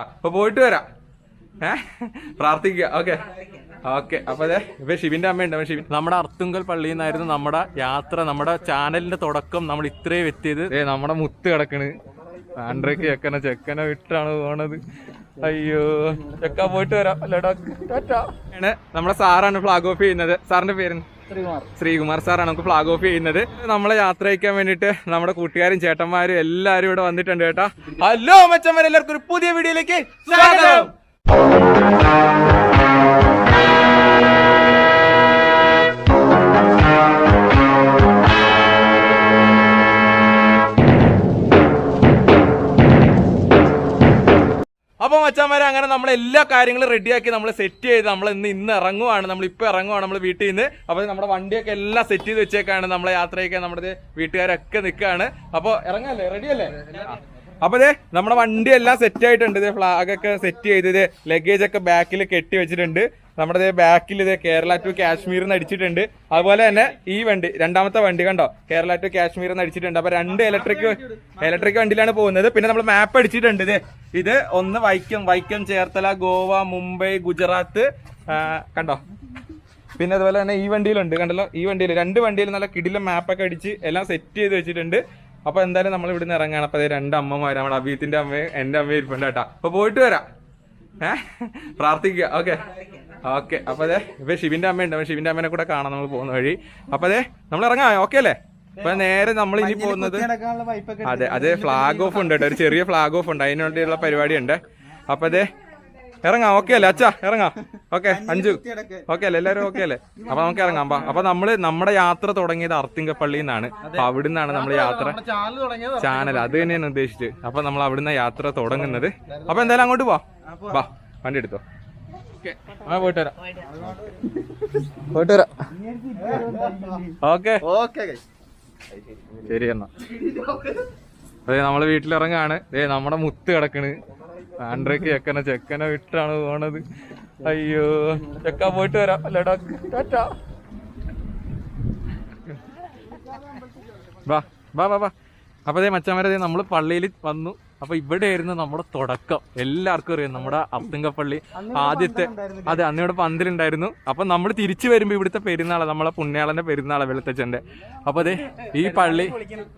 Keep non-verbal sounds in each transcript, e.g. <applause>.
അപ്പൊ പോയിട്ട് വരാം. ഏ? പ്രാർത്ഥിക്കുക. ഓക്കെ. ഓക്കെ. അപ്പൊ അതെ ഇപ്പൊ ഷിബിന്റെ അമ്മയുണ്ട്. ഷിബിൻ നമ്മുടെ അർത്തുങ്കൽ പള്ളിയിൽ നിന്നായിരുന്നു നമ്മുടെ യാത്ര നമ്മുടെ ചാനലിന്റെ തുടക്കം നമ്മൾ ഇത്രയും എത്തിയത്. ഏ നമ്മുടെ മുത്ത് കിടക്കണ്. ആൻഡ്രയ്ക്ക് ചെക്കനെ ചെക്കനെ വിട്ടാണ് പോണത്. അയ്യോ. ചെക്ക പോയിട്ട് വരാം. അല്ലേടാ. നമ്മുടെ സാറാണ് ഫ്ലാഗ് ഓഫ് ചെയ്യുന്നത്. സാറിന്റെ പേര് ശ്രീകുമാർ. സാറാണ് നമുക്ക് ഫ്ലാഗ് ഓഫ് ചെയ്യുന്നത്. നമ്മളെ യാത്ര അയക്കാൻ വേണ്ടിട്ട് നമ്മുടെ കൂട്ടുകാരും ചേട്ടന്മാരും എല്ലാരും ഇവിടെ വന്നിട്ടുണ്ട് കേട്ടാ. ഹലോ മച്ചന്മാർ എല്ലാവർക്കും ഒരു പുതിയ വീഡിയോയിലേക്ക് സ്വാഗതം. അപ്പൊ മച്ചാമാരെ അങ്ങനെ നമ്മൾ എല്ലാ കാര്യങ്ങളും റെഡിയാക്കി നമ്മൾ സെറ്റ് ചെയ്ത് നമ്മൾ ഇന്ന് ഇന്ന് ഇറങ്ങുവാണ്. നമ്മൾ ഇപ്പോൾ ഇറങ്ങുവാണ് നമ്മൾ വീട്ടിൽ നിന്ന്. അപ്പോൾ നമ്മുടെ വണ്ടിയൊക്കെ എല്ലാം സെറ്റ് ചെയ്ത് വെച്ചേക്കാണ് നമ്മളെ യാത്രയൊക്കെ നമ്മുടെ വീട്ടുകാരൊക്കെ നിൽക്കുകയാണ് അപ്പോൾ ഇറങ്ങല്ലേ? റെഡിയല്ലേ അപ്പൊ ദേ നമ്മുടെ വണ്ടി എല്ലാം സെറ്റ് ആയിട്ടുണ്ട്. ഇതേ ഫ്ലാഗ് ഒക്കെ സെറ്റ് ചെയ്തത് ഇത് ലഗേജ് ഒക്കെ ബാക്കിൽ കെട്ടി വെച്ചിട്ടുണ്ട്. നമ്മുടെ ബാക്കിൽ ഇത് കേരള ടു കാശ്മീർ എന്ന് അടിച്ചിട്ടുണ്ട്. അതുപോലെ തന്നെ ഈ വണ്ടി രണ്ടാമത്തെ വണ്ടി കണ്ടോ? കേരള ടു കാശ്മീർ എന്ന് അടിച്ചിട്ടുണ്ട്. അപ്പൊ രണ്ട് ഇലക്ട്രിക് ഇലക്ട്രിക് വണ്ടിയിലാണ് പോകുന്നത്. പിന്നെ നമ്മൾ മാപ്പ് അടിച്ചിട്ടുണ്ട് ഇത് ഇത് ഒന്ന് വൈക്കം വൈക്കം ചേർത്തല ഗോവ മുംബൈ ഗുജറാത്ത് കണ്ടോ? പിന്നെ അതുപോലെ തന്നെ ഈ വണ്ടിയിലുണ്ട്. കണ്ടല്ലോ? ഈ വണ്ടിയിൽ രണ്ട് വണ്ടിയിൽ നല്ല കിടിലും മാപ്പൊക്കെ അടിച്ച് എല്ലാം സെറ്റ് ചെയ്ത് വെച്ചിട്ടുണ്ട്. അപ്പൊ എന്തായാലും നമ്മൾ ഇവിടുന്ന് ഇറങ്ങാണ്. അപ്പൊ രണ്ട് അമ്മമാര് നമ്മുടെ അബീത്തിന്റെ അമ്മയും എന്റെ അമ്മയും ഇരിപ്പുണ്ട് കേട്ടോ. അപ്പൊ പോയിട്ട് വരാം. ഏഹ് പ്രാർത്ഥിക്കുക. ഓക്കെ. ഓക്കെ അപ്പൊ അതെ ഇപ്പൊ ഷിബിന്റെ അമ്മയുണ്ട്. അപ്പൊ ഷിബിന്റെ അമ്മേനെ കൂടെ കാണാം നമ്മൾ പോകുന്ന വഴി. അപ്പൊ അതെ നമ്മൾ ഇറങ്ങാം. ഓക്കെ അല്ലേ? അപ്പൊ നേരെ നമ്മൾ ഇനി പോകുന്നത് അതെ അതെ ഫ്ലാഗ് ഓഫ് ഉണ്ട് കേട്ടോ. ഒരു ചെറിയ ഫ്ലാഗ് ഓഫ് ഉണ്ട്. അതിനുവേണ്ടിയുള്ള പരിപാടി ഉണ്ട് അപ്പൊ അതെ ഇറങ്ങാം. ഓക്കെ അല്ലേ? അച്ഛാ ഇറങ്ങാം. ഓക്കെ അഞ്ചു. ഓക്കെ അല്ലേ? എല്ലാവരും ഓക്കെ അല്ലേ? അപ്പൊ നമുക്ക് ഇറങ്ങാം. ബാ അപ്പൊ നമ്മൾ നമ്മുടെ യാത്ര തുടങ്ങിയത് അർത്തിങ്കപ്പള്ളിയിൽ നിന്നാണ്. അപ്പൊ അവിടെ നിന്നാണ് നമ്മൾ യാത്ര ചാനൽ തുടങ്ങിയത് ചാനൽ അത് തന്നെയാണ് ഉദ്ദേശിച്ചത്. അപ്പൊ നമ്മൾ അവിടുന്ന് യാത്ര തുടങ്ങുന്നത്. അപ്പൊ എന്തായാലും അങ്ങോട്ട് പോവാ. വണ്ടി എടുത്തോ. പോയിട്ട് വരാം. <laughs> പോയിട്ട് വരാം. ഓക്കെ. ഓക്കെ ശരി എന്നാ. അതെ നമ്മൾ വീട്ടിലിറങ്ങാണ്. ഏ നമ്മടെ മുത്ത് കിടക്കണ്. ആൻഡ്രയ്ക്ക് ചെക്കനെ ചെക്കനെ വിട്ടാണ് പോണത്. അയ്യോ. ചെക്ക പോയിട്ട് വരാം. അല്ലേടാ ടാറ്റാ. വാ വാ വാ വാ. അപ്പൊ അതേ മച്ചാമാരെ നമ്മൾ പള്ളിയിൽ വന്നു. അപ്പൊ ഇവിടെയായിരുന്നു നമ്മുടെ തുടക്കം. എല്ലാവർക്കും അറിയാം നമ്മുടെ അത്തുങ്കപ്പള്ളി ആദ്യത്തെ അതെ അന്ന് ഇവിടെ പന്തിലുണ്ടായിരുന്നു. അപ്പൊ നമ്മൾ തിരിച്ചു വരുമ്പോ ഇവിടുത്തെ പെരുന്നാൾ നമ്മളെ പുണ്യാളന്റെ പെരുന്നാൾ വെളുത്തച്ഛന്റെ. അപ്പൊ അതെ ഈ പള്ളി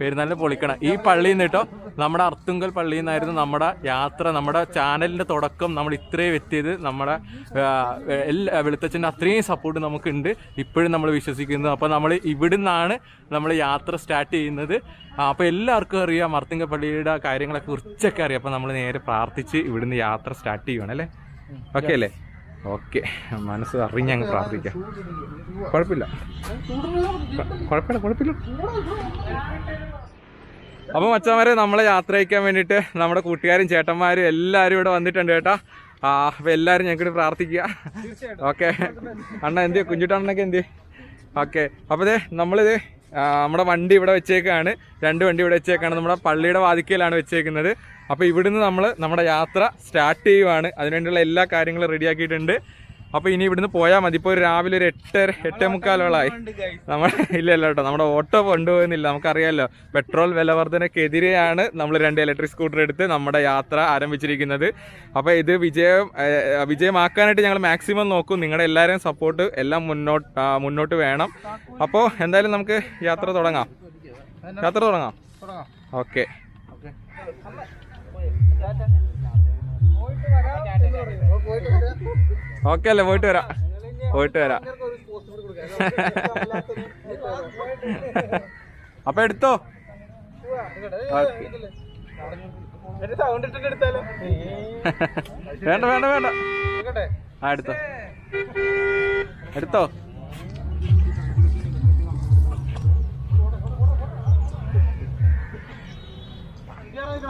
പെരുന്നാളിന് പൊളിക്കണം ഈ പള്ളിയിൽ നിന്നിട്ടോ നമ്മുടെ അർത്തുങ്കൽ പള്ളിയിൽ നിന്നായിരുന്നു നമ്മുടെ യാത്ര നമ്മുടെ ചാനലിന്റെ തുടക്കം നമ്മൾ ഇത്രയും എത്തിയത്. നമ്മുടെ എല്ലാ വെളുത്തച്ഛന്റെ അത്രയും സപ്പോർട്ട് നമുക്കുണ്ട്. ഇപ്പോഴും നമ്മൾ വിശ്വസിക്കുന്നു. അപ്പൊ നമ്മൾ ഇവിടുന്നാണ് നമ്മൾ യാത്ര സ്റ്റാർട്ട് ചെയ്യുന്നത്. അപ്പോൾ അപ്പൊ എല്ലാവർക്കും അറിയാം അർത്തുങ്കൽ പള്ളിയുടെ കാര്യങ്ങളെ കുറിച്ചൊക്കെ അറിയാം. അപ്പൊ നമ്മൾ നേരെ പ്രാർത്ഥിച്ച് ഇവിടുന്ന് യാത്ര സ്റ്റാർട്ട് ചെയ്യുവാണ് അല്ലേ? ഓക്കെ അല്ലേ? ഓക്കെ മനസ്സ് അറിഞ്ഞ് അങ്ങ് പ്രാർത്ഥിക്കാം. കുഴപ്പമില്ല. കുഴപ്പമില്ല കുഴപ്പമില്ല. അപ്പൊ മച്ചന്മാരെ നമ്മളെ യാത്ര അയക്കാൻ വേണ്ടിയിട്ട് നമ്മുടെ കൂട്ടുകാരും ചേട്ടന്മാരും എല്ലാവരും ഇവിടെ വന്നിട്ടുണ്ട് കേട്ടാ. ആ അപ്പൊ എല്ലാവരും ഞങ്ങൾക്ക് പ്രാർത്ഥിക്കുക. ഓക്കെ അണ്ണ എന്ത് കുഞ്ഞുട്ടണ്ണനൊക്കെ എന്ത് ഓക്കെ അപ്പൊ ഇതേ നമ്മളിത് നമ്മുടെ വണ്ടി ഇവിടെ വെച്ചേക്കാണ്. രണ്ട് വണ്ടി ഇവിടെ വെച്ചേക്കാണ്. നമ്മുടെ പള്ളിയുടെ വാതിക്കയിലാണ് വെച്ചേക്കുന്നത്. അപ്പോൾ ഇവിടുന്ന് നമ്മൾ നമ്മുടെ യാത്ര സ്റ്റാർട്ട് ചെയ്യുവാണ്. അതിനുവേണ്ടിയുള്ള എല്ലാ കാര്യങ്ങളും റെഡിയാക്കിയിട്ടുണ്ട് അപ്പൊ ഇനി ഇവിടുന്ന് പോയാൽ മതി. ഇപ്പോൾ രാവിലെ ഒരു എട്ട് എട്ടേ മുക്കാലോളായി. നമ്മൾ ഇല്ല ഇല്ല കേട്ടോ. നമ്മുടെ ഓട്ടോ കൊണ്ടുപോകുന്നില്ല. നമുക്കറിയാലോ. പെട്രോൾ വിലവർധനക്കെതിരെയാണ് നമ്മൾ രണ്ട് ഇലക്ട്രിക് സ്കൂട്ടർ എടുത്ത് നമ്മുടെ യാത്ര ആരംഭിച്ചിരിക്കുന്നത്. അപ്പോൾ ഇത് വിജയം വിജയമാക്കാനായിട്ട് ഞങ്ങൾ മാക്സിമം നോക്കും. നിങ്ങളുടെ എല്ലാവരെയും സപ്പോർട്ട് എല്ലാം മുന്നോട്ട് മുന്നോട്ട് വേണം. അപ്പോൾ എന്തായാലും നമുക്ക് യാത്ര തുടങ്ങാം. യാത്ര തുടങ്ങാം. തുടങ്ങാം ഓക്കെ. പോയിട്ട് വരാം. ഓക്കെ അല്ലേ പോയിട്ട് വരാം പോയിട്ട് വരാം. അപ്പൊ എടുത്തോ വേണ്ട വേണ്ട വേണ്ട? ആ എടുത്തോ എടുത്തോ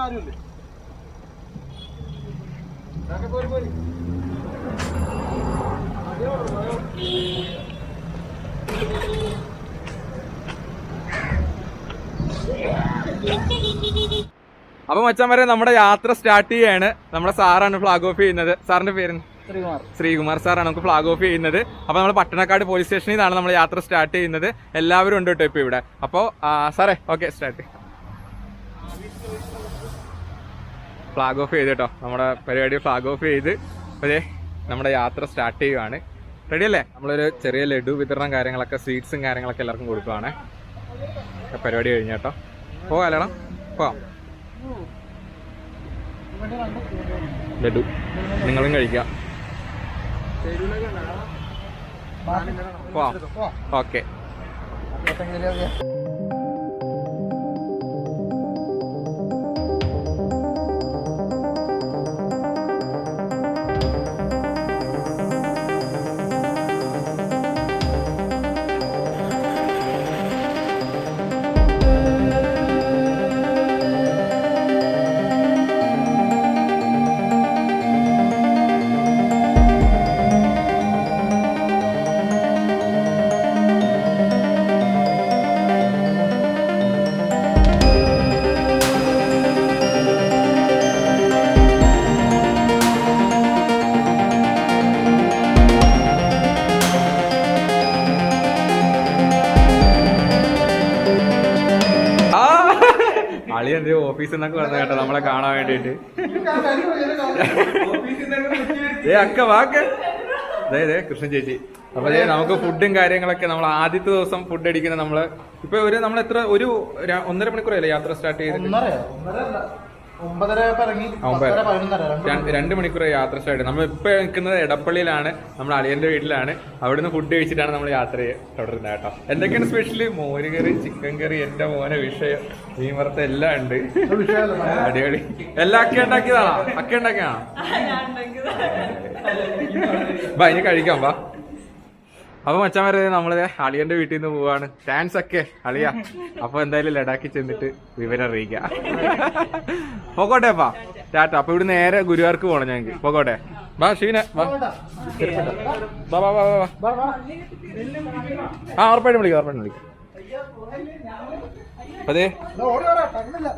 ആരുമില്ലേ? പോര് പോര്. അപ്പൊ മച്ചാൻ നമ്മുടെ യാത്ര സ്റ്റാർട്ട് ചെയ്യാണ്. നമ്മുടെ സാറാണ് ഫ്ലാഗ് ഓഫ് ചെയ്യുന്നത്. സാറിന്റെ പേര്? ശ്രീകുമാർ. ശ്രീകുമാർ സാറാണ് നമുക്ക് ഫ്ലാഗ് ഓഫ് ചെയ്യുന്നത്. അപ്പൊ നമ്മൾ പട്ടണക്കാട് പോലീസ് സ്റ്റേഷനിൽ നിന്നാണ് നമ്മൾ യാത്ര സ്റ്റാർട്ട് ചെയ്യുന്നത്. എല്ലാവരും ഉണ്ട് കേട്ടോ ഇപ്പൊ ഇവിടെ. അപ്പോ സാറേ ഓക്കെ സ്റ്റാർട്ട് ഫ്ലാഗ് ഓഫ് ചെയ്ത് കേട്ടോ. നമ്മുടെ പരിപാടി ഫ്ലാഗ് ഓഫ് ചെയ്ത്. അതെ നമ്മുടെ യാത്ര സ്റ്റാർട്ട് ചെയ്യുവാണ്. റെഡി അല്ലേ? നമ്മളൊരു ചെറിയ ലഡു വിതരണം കാര്യങ്ങളൊക്കെ സ്വീറ്റ്സും കാര്യങ്ങളൊക്കെ എല്ലാവർക്കും കൊടുക്കുവാണ്. പരിപാടി കഴിഞ്ഞ കേട്ടോ. പോകാലോ പോവാം ലഡു. നിങ്ങളും കഴിക്കാം. ഓക്കെ. അളി എന്റെ ഓഫീസിൽ നിന്നൊക്കെ വന്നു കേട്ടോ നമ്മളെ കാണാൻ വേണ്ടിട്ട് ഏ അക്ക വാക്ക് അതെ കൃഷ്ണൻ ചേച്ചി. അപ്പൊ അതെ നമുക്ക് ഫുഡും കാര്യങ്ങളൊക്കെ നമ്മൾ ആദ്യത്തെ ദിവസം ഫുഡ് അടിക്കുന്ന നമ്മൾ ഇപ്പൊ ഒരു നമ്മൾ എത്ര ഒരു ഒന്നര മണിക്കൂറല്ലേ യാത്ര സ്റ്റാർട്ട് ചെയ്തിട്ട്? രണ്ട് മണിക്കൂർ. യാത്ര സ്റ്റാർട്ട് നമ്മൾ ഇപ്പൊ നിൽക്കുന്നത് എടപ്പള്ളിയിലാണ്. നമ്മൾ അളിയന്റെ വീട്ടിലാണ്. അവിടുന്ന് ഫുഡ് കഴിച്ചിട്ടാണ് നമ്മൾ യാത്ര തുടരുന്നത് കേട്ടോ. എന്തൊക്കെയാണ് സ്പെഷ്യൽ മോര് കറി ചിക്കൻ കറി എന്റെ മോനെ വിഷയം. മീൻ വറുത്ത എല്ലാം ഉണ്ട്. അടിപൊളി. എല്ലാം അക്ക ഉണ്ടാക്കിയതാണോ? അക്ക ഉണ്ടാക്കിയാണോ ബാ ഇനി കഴിക്കാം ബാ അപ്പൊ മച്ചാൻ വരെ നമ്മൾ അളിയന്റെ വീട്ടിൽ നിന്ന് പോവാണ്. ഡാൻസ് ഒക്കെ അളിയ. അപ്പൊ എന്തായാലും ലഡാക്കിൽ ചെന്നിട്ട് വിവരം അറിയിക്കാം. പോകോട്ടെ അപ്പാ. ടാറ്റ അപ്പൊ ഇവിടെ നേരെ ഗുരുവാർക്ക് പോണം ഞങ്ങക്ക്. പോകോട്ടെ. ബാ ഷീന വാ. വാ വാ വാ വാ. ആ ഉറപ്പായിട്ടും വിളിക്കാം ഉറപ്പായിട്ടും വിളിക്കാം. അതെ. ഓടി വരാം ടൈമില്ല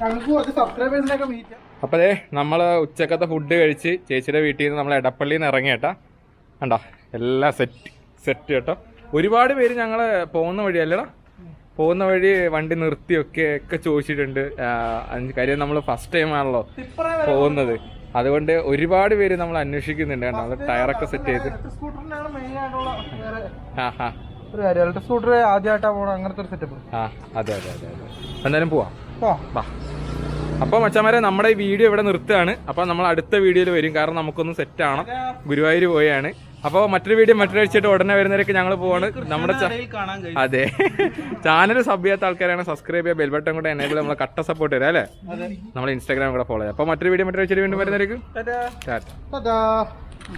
ഞങ്ങൾക്ക് കുറച്ച് സബ്സ്ക്രൈബേഴ്സിനെ ഒക്കെ മീറ്റ് അപ്പൊ അതെ നമ്മൾ ഉച്ചക്കത്തെ ഫുഡ് കഴിച്ച് ചേച്ചിയുടെ വീട്ടിൽ നിന്ന് നമ്മൾ എടപ്പള്ളിയിൽ നിന്ന് ഇറങ്ങി കേട്ടാ കണ്ടോ? എല്ലാം സെറ്റ് സെറ്റ് കേട്ടോ. ഒരുപാട് പേര് ഞങ്ങൾ പോകുന്ന വഴിയല്ലേടാ. പോകുന്ന വഴി വണ്ടി നിർത്തിയൊക്കെ ഒക്കെ ചോദിച്ചിട്ടുണ്ട്. കാര്യം നമ്മൾ ഫസ്റ്റ് ടൈം ആണല്ലോ പോകുന്നത്. അതുകൊണ്ട് ഒരുപാട് പേര് നമ്മൾ അന്വേഷിക്കുന്നുണ്ട് കേട്ടോ അത് ടയറൊക്കെ സെറ്റ് ചെയ്ത്. ആ സ്കൂട്ടർ ആദ്യമായിട്ടാണ് പോകണം അങ്ങനത്തെ ഒരു സെറ്റപ്പ് ആ അതെ അതെ അതെ അതെ. എന്തായാലും പോവാം. ബാ അപ്പോൾ മച്ചന്മാരെ നമ്മുടെ ഈ വീഡിയോ ഇവിടെ നിർത്തുകയാണ്. അപ്പോൾ നമ്മൾ അടുത്ത വീഡിയോയിൽ വരും. കാരണം നമുക്കൊന്ന് സെറ്റ് ആവണം. ഗുരുവായൂർ പോയാണ്. അപ്പോൾ മറ്റൊരു വീഡിയോ മറ്റൊരാഴ്ചയായിട്ട് ഉടനെ വരുന്നവരൊക്കെ ഞങ്ങൾ പോവാണ്. നമ്മുടെ അതെ. ചാനൽ സബ് ചെയ്യാത്ത ആൾക്കാരാണ്. സബ്സ്ക്രൈബ് ചെയ്യുക ബെൽബട്ടൺ കൂടെ എനേബിൾ നമ്മളെ കട്ട സപ്പോർട്ട് തരാം അല്ലേ? നമ്മൾ ഇൻസ്റ്റാഗ്രാം കൂടെ ഫോളോ ചെയ്യാം അപ്പോൾ മറ്റൊരു വീഡിയോ മറ്റൊരാഴ്ച വീണ്ടും വരുന്നവർക്ക് ടാറ്റാ. ടാറ്റ. ടാറ്റാ.